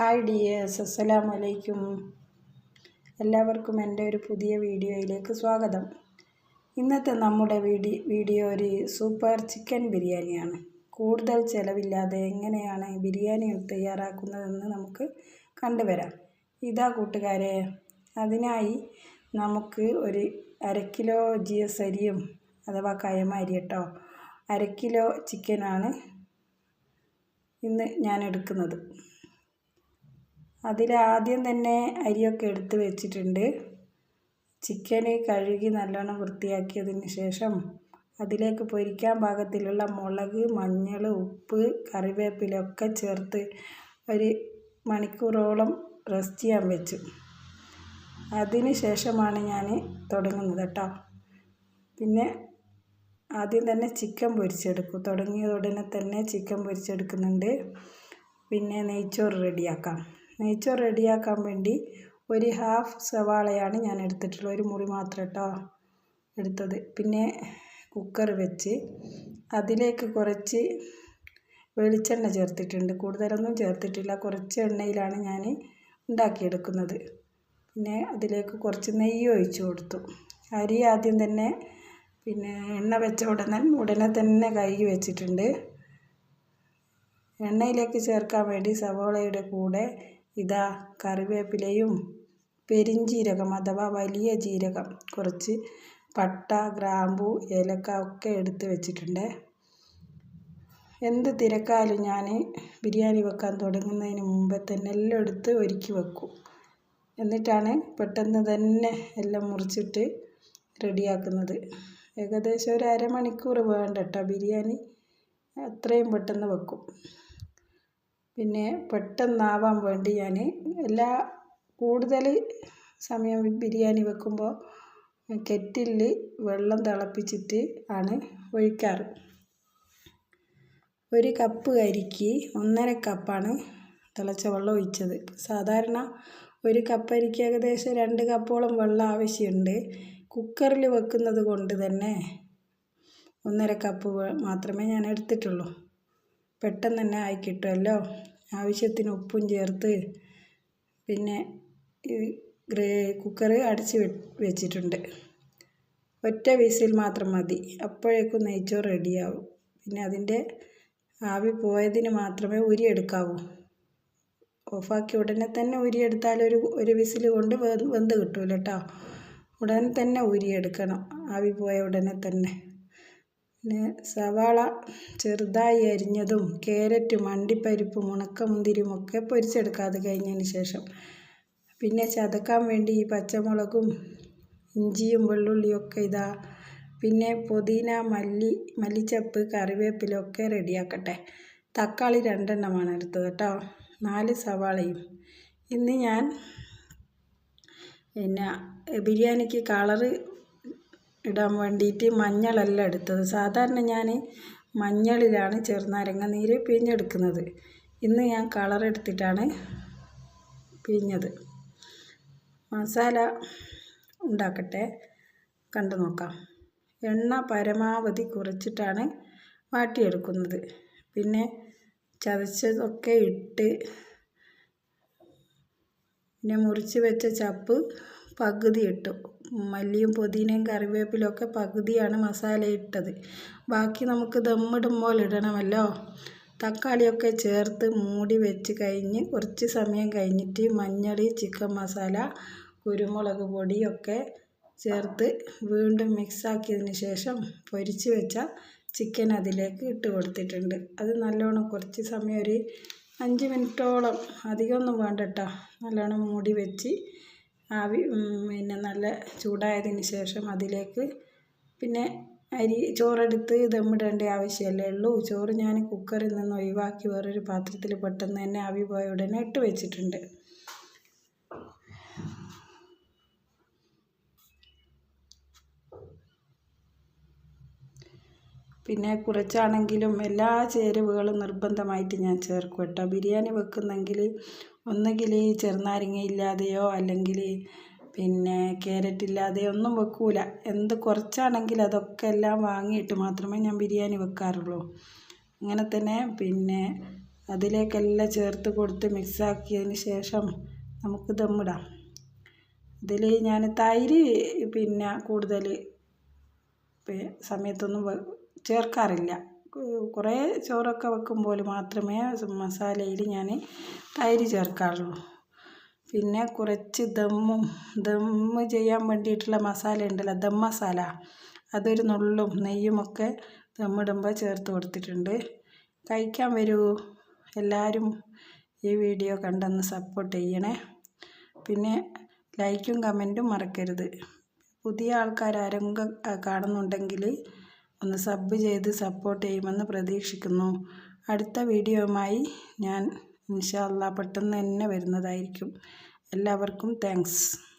Hi dears അസ്സലാമു അലൈക്കും എല്ലാവർക്കും എന്റെ ഒരു പുതിയ വീഡിയോയിലേക്ക് സ്വാഗതം. ഇന്നത്തെ നമ്മുടെ വീഡി വീഡിയോ ഒരു സൂപ്പർ ചിക്കൻ ബിരിയാണിയാണ്. കൂടുതൽ ചിലവില്ലാതെ എങ്ങനെയാണ് ബിരിയാണി തയ്യാറാക്കുന്നതെന്ന് നമുക്ക് കണ്ടുവരാം. ഇതാ കൂട്ടുകാരെ അതിനായി നമുക്ക് ഒരു അരക്കിലോ കിലോ ജി എസ് അരിയും അഥവാ കയമ അരി കേട്ടോ. അരക്കിലോ കിലോ ചിക്കനാണ് ഇന്ന് ഞാൻ എടുക്കുന്നത്. അതിൽ ആദ്യം തന്നെ അരിയൊക്കെ എടുത്ത് വെച്ചിട്ടുണ്ട്. ചിക്കൻ കഴുകി നല്ലോണം വൃത്തിയാക്കിയതിന് ശേഷം അതിലേക്ക് പൊരിക്കാൻ പാകത്തിലുള്ള മുളക് മഞ്ഞൾ ഉപ്പ് കറിവേപ്പിലൊക്കെ ചേർത്ത് ഒരു മണിക്കൂറോളം റെസ്റ്റ് ചെയ്യാൻ വെച്ചു. അതിന് ശേഷമാണ് ഞാൻ തുടങ്ങുന്നത് കേട്ടോ. പിന്നെ ആദ്യം തന്നെ ചിക്കൻ പൊരിച്ചെടുക്കും. തുടങ്ങിയ ഉടനെ തന്നെ ചിക്കൻ പൊരിച്ചെടുക്കുന്നുണ്ട്. പിന്നെ നെയ്ച്ചോറ് റെഡിയാക്കാം. നെയ്ച്ചോറ് റെഡിയാക്കാൻ വേണ്ടി ഒരു ഹാഫ് സവാളയാണ് ഞാൻ എടുത്തിട്ടുള്ളത്. ഒരു മുറി മാത്രം കേട്ടോ എടുത്തത്. പിന്നെ കുക്കർ വെച്ച് അതിലേക്ക് കുറച്ച് വെളിച്ചെണ്ണ ചേർത്തിട്ടുണ്ട്. കൂടുതലൊന്നും ചേർത്തിട്ടില്ല. കുറച്ച് എണ്ണയിലാണ് ഞാൻ ഉണ്ടാക്കിയെടുക്കുന്നത്. പിന്നെ അതിലേക്ക് കുറച്ച് നെയ്യ് ഒഴിച്ച് കൊടുത്തു. അരി ആദ്യം തന്നെ പിന്നെ എണ്ണ വെച്ച ഉടനെ ഉടനെ തന്നെ കഴുകി വെച്ചിട്ടുണ്ട്. എണ്ണയിലേക്ക് ചേർക്കാൻ വേണ്ടി സവോളയുടെ കൂടെ ഇതാ കറിവേപ്പിലയും പെരിഞ്ജീരകം അഥവാ വലിയ ജീരകം. കുറച്ച് പട്ട ഗ്രാമ്പു ഏലക്ക ഒക്കെ എടുത്ത് വെച്ചിട്ടുണ്ട്. എന്ത് തിരക്കാലും ഞാൻ ബിരിയാണി വെക്കാൻ തുടങ്ങുന്നതിന് മുമ്പേ തന്നെ എല്ലാം എടുത്ത് ഒരുക്കി വെക്കും. എന്നിട്ടാണ് പെട്ടെന്ന് തന്നെ എല്ലാം മുറിച്ചിട്ട് റെഡിയാക്കുന്നത്. ഏകദേശം ഒരു അരമണിക്കൂർ വേണ്ട കേട്ടോ ബിരിയാണി. അത്രയും പെട്ടെന്ന് വെക്കും. പിന്നെ പെട്ടെന്നാവാൻ വേണ്ടി ഞാൻ എല്ലാ കൂടുതൽ സമയം ബിരിയാണി വെക്കുമ്പോൾ കെറ്റിലിൽ വെള്ളം തിളപ്പിച്ചിട്ട് ആണ് ഒഴിക്കാറ്. ഒരു കപ്പ് അരിക്ക് ഒന്നര കപ്പാണ് തിളച്ച വെള്ളം ഒഴിച്ചത്. സാധാരണ ഒരു കപ്പ് അരിക്ക് ഏകദേശം രണ്ട് കപ്പോളം വെള്ളം ആവശ്യമുണ്ട് കുക്കറിൽ വെക്കുന്നത് കൊണ്ട് തന്നെ ഒന്നര കപ്പ് മാത്രമേ ഞാൻ എടുത്തിട്ടുള്ളൂ. പെട്ടെന്ന് തന്നെ ആയി കിട്ടുമല്ലോ ആവശ്യത്തിന് ഉപ്പും ചേർത്ത് പിന്നെ ഗ്രേ കുക്കർ അടച്ച് വെച്ചിട്ടുണ്ട്. ഒറ്റ വിസിൽ മാത്രം മതി. അപ്പോഴേക്കും നെയ്ച്ചോറ് റെഡിയാവും. പിന്നെ അതിന്റെ ആവി പോയതിന് മാത്രമേ ഉരിയെടുക്കാവൂ ഓഫാക്കി ഉടനെ തന്നെ ഉരിയെടുത്താൽ ഒരു ഒരു വിസിൽ കൊണ്ട് വെന്ത് കിട്ടുമല്ലോ കേട്ടോ ഉടനെ തന്നെ ഉരിയെടുക്കണം ആവി പോയ ഉടനെ തന്നെ. പിന്നെ സവാള ചെറുതായി അരിഞ്ഞതും ക്യാരറ്റും അണ്ടിപ്പരിപ്പും ഉണക്കമുന്തിരിയും ഒക്കെ പൊരിച്ചെടുക്കാതെ കഴിഞ്ഞതിന് ശേഷം. പിന്നെ ചതക്കാൻ വേണ്ടി ഈ പച്ചമുളകും ഇഞ്ചിയും വെള്ളുള്ളിയും ഒക്കെ ഇതാ പിന്നെ പുതിന മല്ലി മല്ലിച്ചപ്പ് കറിവേപ്പിലൊക്കെ റെഡിയാക്കട്ടെ. തക്കാളി രണ്ടെണ്ണമാണ് എടുത്തത് കേട്ടോ. നാല് സവാളയും. ഇന്ന് ഞാൻ പിന്നെ ബിരിയാണിക്ക് കളറ് ഇടാൻ വേണ്ടിയിട്ട് മഞ്ഞളല്ല എടുത്തത്. സാധാരണ ഞാൻ മഞ്ഞളിലാണ് ചെറുനാരങ്ങ നീര് പിഴിഞ്ഞെടുക്കുന്നത്. ഇന്ന് ഞാൻ കളർ എടുത്തിട്ടാണ് പിഴിഞ്ഞത്. മസാല ഉണ്ടാക്കട്ടെ. കണ്ടു നോക്കാം. എണ്ണ പരമാവധി കുറച്ചിട്ടാണ് വാട്ടിയെടുക്കുന്നത്. പിന്നെ ചതച്ചതൊക്കെ ഇട്ട് പിന്നെ മുറിച്ച് വെച്ച ചപ്പ് പകുതി ഇട്ടു മല്ലിയും പുതിനയും കറിവേപ്പിലൊക്കെ പകുതിയാണ് മസാല ഇട്ടത് ബാക്കി നമുക്ക് ദമ്മിടുമ്പോൾ ഇടണമല്ലോ. തക്കാളിയൊക്കെ ചേർത്ത് മൂടി വെച്ച് കഴിഞ്ഞ് കുറച്ച് സമയം കഴിഞ്ഞിട്ട് മഞ്ഞൾ ചിക്കൻ മസാല കുരുമുളക് പൊടിയൊക്കെ ചേർത്ത് വീണ്ടും മിക്സാക്കിയതിന് ശേഷം പൊരിച്ച് വെച്ച ചിക്കൻ അതിലേക്ക് ഇട്ട് കൊടുത്തിട്ടുണ്ട്. അത് നല്ലോണം കുറച്ച് സമയം ഒരു അഞ്ച് മിനിറ്റോളം അധികമൊന്നും വേണ്ട കേട്ടോ നല്ലോണം മൂടി വെച്ച് ആവി പിന്നെ നല്ല ചൂടായതിന് ശേഷം അതിലേക്ക് പിന്നെ അരി ചോറെടുത്ത് ദമ്മിടേണ്ട ആവശ്യമല്ലേ ഉള്ളൂ. ചോറ് ഞാൻ കുക്കറിൽ നിന്ന് ഒഴിവാക്കി വേറൊരു പാത്രത്തിൽ പെട്ടെന്ന് തന്നെ ആവി പോയ ഉടനെ ഇട്ട് വെച്ചിട്ടുണ്ട്. പിന്നെ കുറച്ചാണെങ്കിലും എല്ലാ ചേരുവകളും നിർബന്ധമായിട്ട് ഞാൻ ചേർക്കും കേട്ടോ. ബിരിയാണി വെക്കുന്നെങ്കിൽ ഒന്നുകിൽ ചെറുനാരങ്ങ ഇല്ലാതെയോ അല്ലെങ്കിൽ പിന്നെ ക്യാരറ്റ് ഇല്ലാതെയോ ഒന്നും വെക്കൂല. എന്ത് കുറച്ചാണെങ്കിൽ അതൊക്കെ എല്ലാം വാങ്ങിയിട്ട് മാത്രമേ ഞാൻ ബിരിയാണി വെക്കാറുള്ളൂ. അങ്ങനെ തന്നെ പിന്നെ അതിലേക്കെല്ലാം ചേർത്ത് കൊടുത്ത് മിക്സാക്കിയതിന് ശേഷം നമുക്ക് ദമ്മിടാം ഇതിൽ ഞാൻ തൈര് പിന്നെ കൂടുതൽ സമയത്തൊന്നും ചേർക്കാറില്ല. കുറേ ചോറൊക്കെ വെക്കുമ്പോൾ മാത്രമേ മസാലയിൽ ഞാൻ തൈര് ചേർക്കാറുള്ളൂ. പിന്നെ കുറച്ച് ദമ്മും ദമ്മ് ചെയ്യാൻ വേണ്ടിയിട്ടുള്ള മസാല ഉണ്ടല്ലോ ദം മസാല. അതൊരു നുള്ളും നെയ്യുമൊക്കെ ദമ്മിടുമ്പോൾ ചേർത്ത് കൊടുത്തിട്ടുണ്ട്. കഴിക്കാൻ വരൂ. എല്ലാവരും ഈ വീഡിയോ കണ്ടൊന്ന് സപ്പോർട്ട് ചെയ്യണേ. പിന്നെ ലൈക്കും കമന്റും മറക്കരുത്. പുതിയ ആൾക്കാർ ആരെങ്കിലും കാണുന്നുണ്ടെങ്കിൽ ഒന്ന് സബ് ചെയ്ത് സപ്പോർട്ട് ചെയ്യുമെന്ന് പ്രതീക്ഷിക്കുന്നു. അടുത്ത വീഡിയോയുമായി ഞാൻ ഇൻഷാ അള്ളാ പെട്ടെന്ന് തന്നെ വരുന്നതായിരിക്കും. എല്ലാവർക്കും താങ്ക്സ്.